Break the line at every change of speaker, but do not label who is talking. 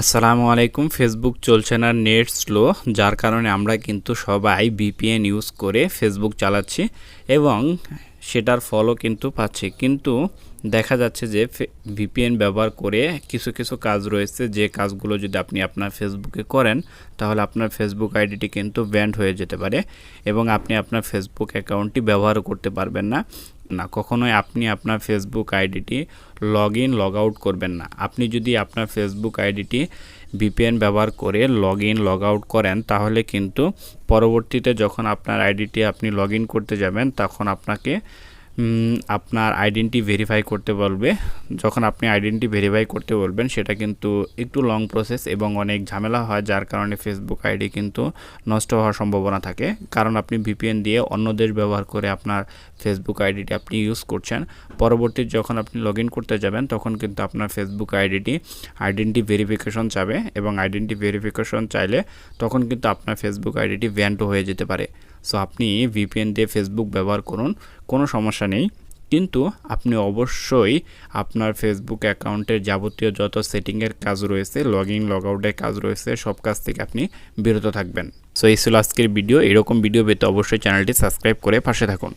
আসসালামু আলাইকুম। ফেসবুক চলছে না নেট স্লো, যার কারণে আমরা কিন্তু সবাই ভিপিএন ইউজ করে ফেসবুক চালাচ্ছি এবং সেটার ফলও কিন্তু পাচ্ছি। কিন্তু দেখা যাচ্ছে যে ভিপিএন ব্যবহার করে কিছু কিছু কাজ রয়েছে। যে কাজগুলো যদি আপনি আপনার ফেসবুকে করেন, তাহলে আপনার ফেসবুক আইডিটি কিন্তু ব্যান্ড হয়ে যেতে পারে এবং আপনি আপনার ফেসবুক অ্যাকাউন্টটি ব্যবহারও করতে পারবেন না। না, কখনোই আপনি আপনার ফেসবুক আইডিটি লগ ইন লগ আউট করবেন না। আপনি যদি আপনার ফেসবুক আইডিটি ভিপিএন ব্যবহার করে লগ ইন লগ আউট করেন, তাহলে কিন্তু পরবর্তীতে যখন আপনার আইডিটি আপনি লগ ইন করতে যাবেন, তখন আপনাকে আপনার আইডেন্টি ভেরিফাই করতে বলবে। যখন আপনি আইডেন্টি ভেরিফাই করতে বলবেন, সেটা কিন্তু একটু লং প্রসেস এবং অনেক ঝামেলা হয়, যার কারণে ফেসবুক আইডি কিন্তু নষ্ট হওয়ার সম্ভাবনা থাকে। কারণ আপনি ভিপিএন দিয়ে অন্য দেশ ব্যবহার করে আপনার ফেসবুক আইডিটি আপনি ইউজ করছেন। পরবর্তী যখন আপনি লগ করতে যাবেন, তখন কিন্তু আপনার ফেসবুক আইডিটি আইডেন্টি ভেরিফিকেশন চাবে এবং আইডেন্টি ভেরিফিকেশন চাইলে তখন কিন্তু আপনার ফেসবুক আইডিটি ভ্যান্টও হয়ে যেতে পারে। সো আপনি ভিপিএন দিয়ে ফেসবুক ব্যবহার করুন, কোনো সমস্যা নেই। কিন্তু আপনি অবশ্যই আপনার ফেসবুক অ্যাকাউন্টের যাবতীয় যত সেটিংয়ের কাজ রয়েছে লগ ইন লগ আউটের কাজ রয়েছে, সব কাজ থেকে আপনি বিরত থাকবেন। সো এই ছিল আজকের ভিডিও। এরকম ভিডিও পেতে অবশ্যই চ্যানেলটি সাবস্ক্রাইব করে পাশে থাকুন।